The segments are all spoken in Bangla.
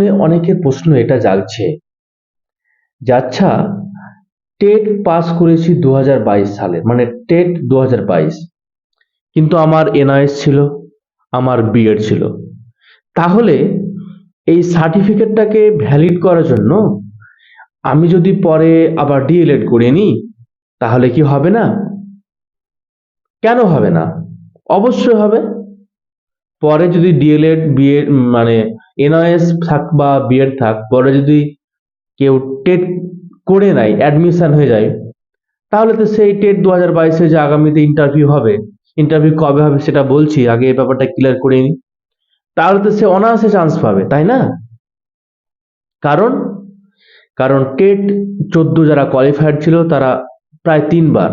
মনে অনেকের প্রশ্ন এটা জাগছে। যে আচ্ছা টেট পাস করেছি দু সালে মানে টেট দু কিন্তু আমার এনআইএস ছিল, আমার বিএড ছিল। তাহলে এই সার্টিফিকেটটাকে ভ্যালিড করার জন্য আমি যদি পরে আবার ডিএলএড করে নিই, তাহলে কি হবে না? কেন হবে না? অবশ্যই হবে। পরে যদি ডিএলএড, বিএড মানে এনআইএস থাক বা বিএড থাক পরে যদি কেউ টেট করে নেয় অ্যাডমিশন হয়ে যায়, তাহলে তো সেই টেট দু হাজার বাইশে যে আগামীতে ইন্টারভিউ হবে ইন্টারভিউ কবে হবে সেটা বলছি, আগে এই ব্যাপারটা ক্লিয়ার করে নিই তাহলে তো সে অনায়াসে চান্স পাবে, তাই না? কারণ কারণ টেট চোদ্দ যারা কোয়ালিফাইড ছিল, তারা প্রায় তিনবার,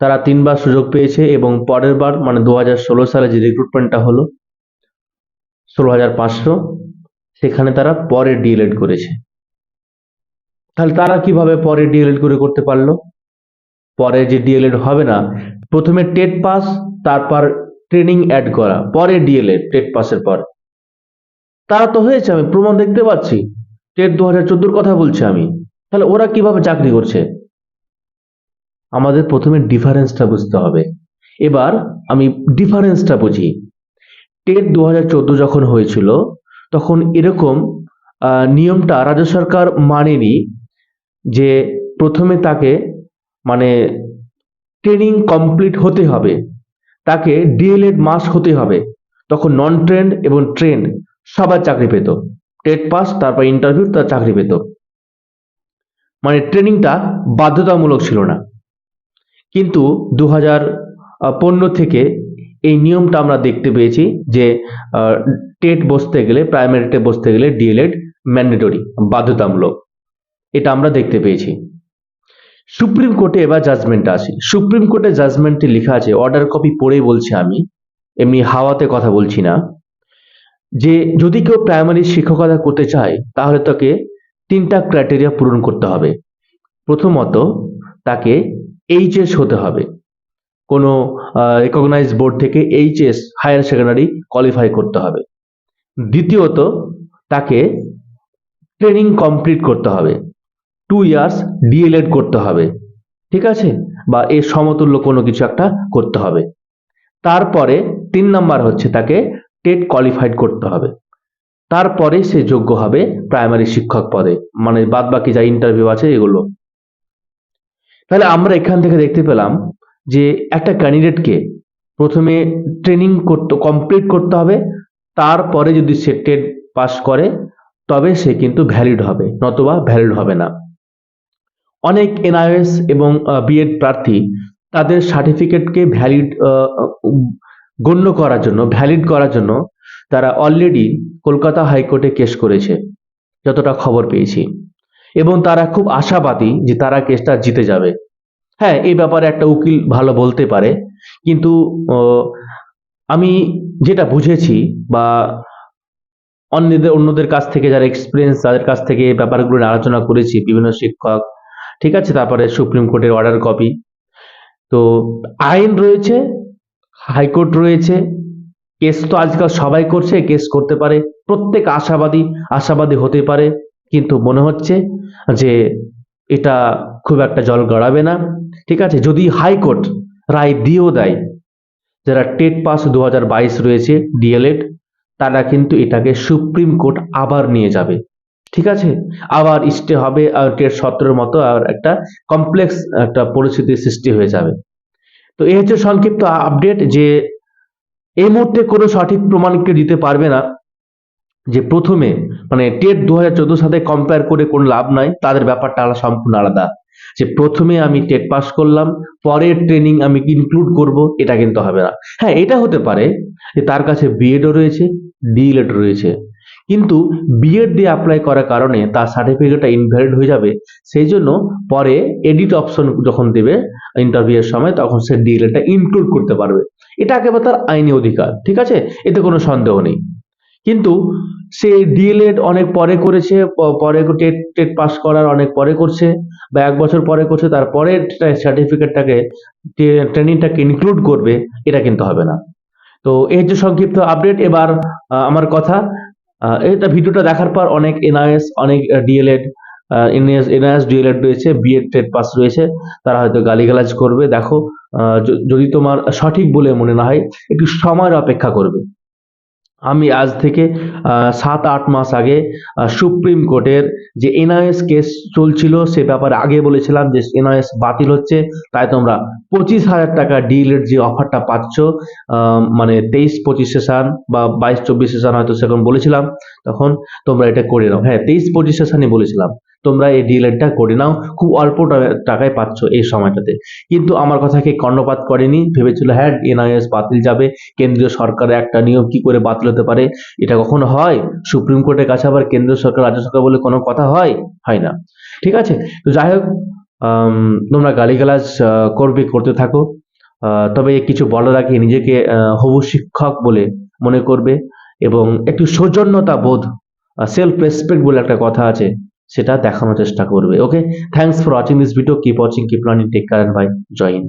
তারা তিনবার সুযোগ পেয়েছে এবং পরের বার মানে দু হাজার ষোলো সালে যে রিক্রুটমেন্টটা হলো ষোলো হাজার পাঁচশো, সেখানে তারা পরে ডিএলএড করেছে। তাহলে তারা কীভাবে পরে ডিএলএড করে করতে পারল? পরে যে ডিএলএড হবে না, প্রথমে টেট পাস, তারপর ট্রেনিং অ্যাড করা, পরে ডিএলএড, টেট পাসের পর। তারা তো হয়েছে, আমি প্রমাণ দেখতে পাচ্ছি। টেট দু হাজার চোদ্দোর কথা বলছি আমি। তাহলে ওরা কীভাবে চাকরি করছে? আমাদের প্রথমে ডিফারেন্সটা বুঝতে হবে। এবার আমি ডিফারেন্সটা বুঝি। টেট দু হাজার চোদ্দ যখন হয়েছিল, তখন এরকম নিয়মটা রাজ্য সরকার মানেনি যে প্রথমে তাকে মানে ট্রেনিং কমপ্লিট হতে হবে। তাকে ডিএলএড মাস হতে হবে। তখন নন ট্রেন্ড এবং ট্রেন্ড সবার চাকরি পেত। টেট পাস, তারপর ইন্টারভিউ, তার চাকরি পেত। মানে ট্রেনিংটা বাধ্যতামূলক ছিল না। কিন্তু দু হাজার পনেরো থেকে এই নিয়মটা আমরা দেখতে পেয়েছি যে টেট বসতে গেলে, প্রাইমারি টেট বসতে গেলে ডিএলএড ম্যান্ডেটরি বাধ্যতামূলক। এটা আমরা দেখতে পেয়েছি। সুপ্রিম কোর্টে এবার জাজমেন্টটা আসি। সুপ্রিম কোর্টে জাজমেন্টে লেখা আছে অর্ডার কপি পড়েই বলছি আমি, এমনি হাওয়াতে কথা বলছি না, যে যদি কেউ প্রাইমারি শিক্ষকতা করতে চায়, তাহলে তাকে তিনটা ক্রাইটেরিয়া পূরণ করতে হবে। প্রথমত, তাকে এইচএস হতে হবে। কোনো রেকগনাইজ বোর্ড থেকে এইচএস হায়ার সেকেন্ডারি কোয়ালিফাই করতে হবে। দ্বিতীয়ত, তাকে ট্রেনিং কমপ্লিট করতে হবে। টু ইয়ার্স ডিএলএড করতে হবে। ঠিক আছে? বা এর সমতুল্য কোনো কিছু একটা করতে হবে। তারপরে তিন নাম্বার হচ্ছে তাকে টেট কোয়ালিফাইড করতে হবে। তারপরে সে যোগ্য হবে প্রাইমারি শিক্ষক পদে। মানে বাদ বাকি যা ইন্টারভিউ আছে এগুলো। তাহলে আমরা এখান থেকে দেখতে পেলাম যে একটা ক্যান্ডিডেটকে প্রথমে ট্রেনিং করতে কমপ্লিট করতে হবে, তারপরে যদি সে টেট পাস করে, তবে সে কিন্তু ভ্যালিড হবে, নতুবা ভ্যালিড হবে না। অনেক এনআইএস এবং বিএড প্রার্থী তাদের সার্টিফিকেটকে ভ্যালিড গণ্য করার জন্য ভ্যালিড করার জন্য তারা অলরেডি কলকাতা হাইকোর্টে কেস করেছে, যতটা খবর পেয়েছি। এবং তারা খুব আশাবাদী যে তারা কেসটা জিতে যাবে। হ্যাঁ এই ব্যাপারে একটা উকিল ভালো বলতে পারে। কিন্তু আমি যেটা বুঝেছি বা অন্যদের অন্যদের কাছ থেকে যারা এক্সপিরিয়েন্স তাদের কাছ থেকে এই ব্যাপারগুলো আলোচনা করেছি, বিভিন্ন শিক্ষক, ঠিক আছে? তারপরে সুপ্রিম কোর্টের অর্ডার কপি তো আইন রয়েছে, হাইকোর্ট রয়েছে কেস তো আজকাল সবাই করছে কেস করতে পারে, প্রত্যেক আশাবাদী আশাবাদী হতে পারে। কিন্তু মনে হচ্ছে যে এটা খুব একটা জল গড়াবে না, ঠিক আছে? যদি হাইকোর্ট রায় দিয়েও দেয়, যারা টেট পাস দু রয়েছে ডিএলএড তারা কিন্তু এটাকে সুপ্রিম কোর্ট আবার নিয়ে যাবে, ঠিক আছে? আবার স্টে হবে, আর টেট সতেরোর মতো আর একটা কমপ্লেক্স একটা পরিস্থিতির সৃষ্টি হয়ে যাবে। তো এই হচ্ছে সংক্ষিপ্ত আপডেট যে এই মুহূর্তে কোনো সঠিক প্রমাণ কেউ দিতে পারবে না। যে প্রথমে মানে টেট দু হাজার সাথে কম্পেয়ার করে কোনো লাভ নাই, তাদের ব্যাপারটা আলাদা সম্পূর্ণ আলাদা। যে প্রথমে আমি টেট পাস করলাম, পরের ট্রেনিং আমি ইনক্লুড করব, এটা কিন্তু হবে না। হ্যাঁ এটা হতে পারে যে তার কাছে বিএডও রয়েছে ডিএলএড রয়েছে। কিন্তু বিএড দিয়ে অ্যাপ্লাই করার কারণে তার সার্টিফিকেটটা ইনভ্যালিড হয়ে যাবে, সেই জন্য পরে এডিট অপশন যখন দেবে ইন্টারভিউয়ের সময়, তখন সে ডিএলএডটা ইনক্লুড করতে পারবে। এটা একেবারে তার আইনি অধিকার, ঠিক আছে? এতে কোনো সন্দেহ নেই। কিন্তু সে ডিএলএড অনেক পরে করেছে পরে টেট টেট পাস করার অনেক পরে করছে, বা এক বছর পরে করছে তারপরে সার্টিফিকেটটাকে ট্রেনিংটাকে ইনক্লুড করবে, এটা কিন্তু হবে না। তো এই হচ্ছে সংক্ষিপ্ত আপডেট এবার আমার কথা এটা ভিডিওটা দেখার পর অনেক এনআইএস অনেক ডিএলএড এনএস এনআইএস ডিএলএড রয়েছে বিএড টেট পাস রয়েছে, তারা হয়তো গালিগালাজ করবে, দেখো যদি তোমার সঠিক বলে মনে না হয়, একটু সময়ের অপেক্ষা করবে। আমি আজ থেকে সাত, আট মাস আগে সুপ্রিম কোর্টের যে এনআইএস কেস চলছিল, সে ব্যাপারে আগে বলেছিলাম যে এনআইএস বাতিল হচ্ছে। তাই তোমরা পঁচিশ হাজার টাকা ডিলের যে অফারটা পাচ্ছ মানে তেইশ, পঁচিশ সেশন বা বাইশ, চব্বিশ সেশন হয়তো সেরকম বলেছিলাম, তখন তোমরা এটা করে নাও। হ্যাঁ তেইশ, পঁচিশ সেশনই বলেছিলাম। তোমরা এই ডিলেরটা করে নাও, খুব অল্প টাকায় পাচ্ছ এই সময়টাতে। কিন্তু আমার কথা কে কর্ণপাত করেনি, ভেবেছিল হ্যাঁ এনআইএস বাতিল যাবে, কেন্দ্রীয় সরকারের একটা নিয়ম কি করে বাতিল হতে পারে? এটা কখনো হয়? সুপ্রিম কোর্টের কাছে আবার কেন্দ্রীয় সরকার, রাজ্য সরকার বলে কোনো কথা হয়? হয় না। ঠিক আছে? তো যাই হোক তোমরা গালিগালাজ করবে, করতে থাকো। তবে কিছু বলার আগে নিজেকে হবু শিক্ষক বলে মনে করবে এবং একটু সৌজন্যতা বোধ সেলফ রেসপেক্ট বলে একটা কথা আছে। সেটা দেখানোর চেষ্টা করবে। Okay thanks for watching this video keep watching keep learning take care bye Jai Hind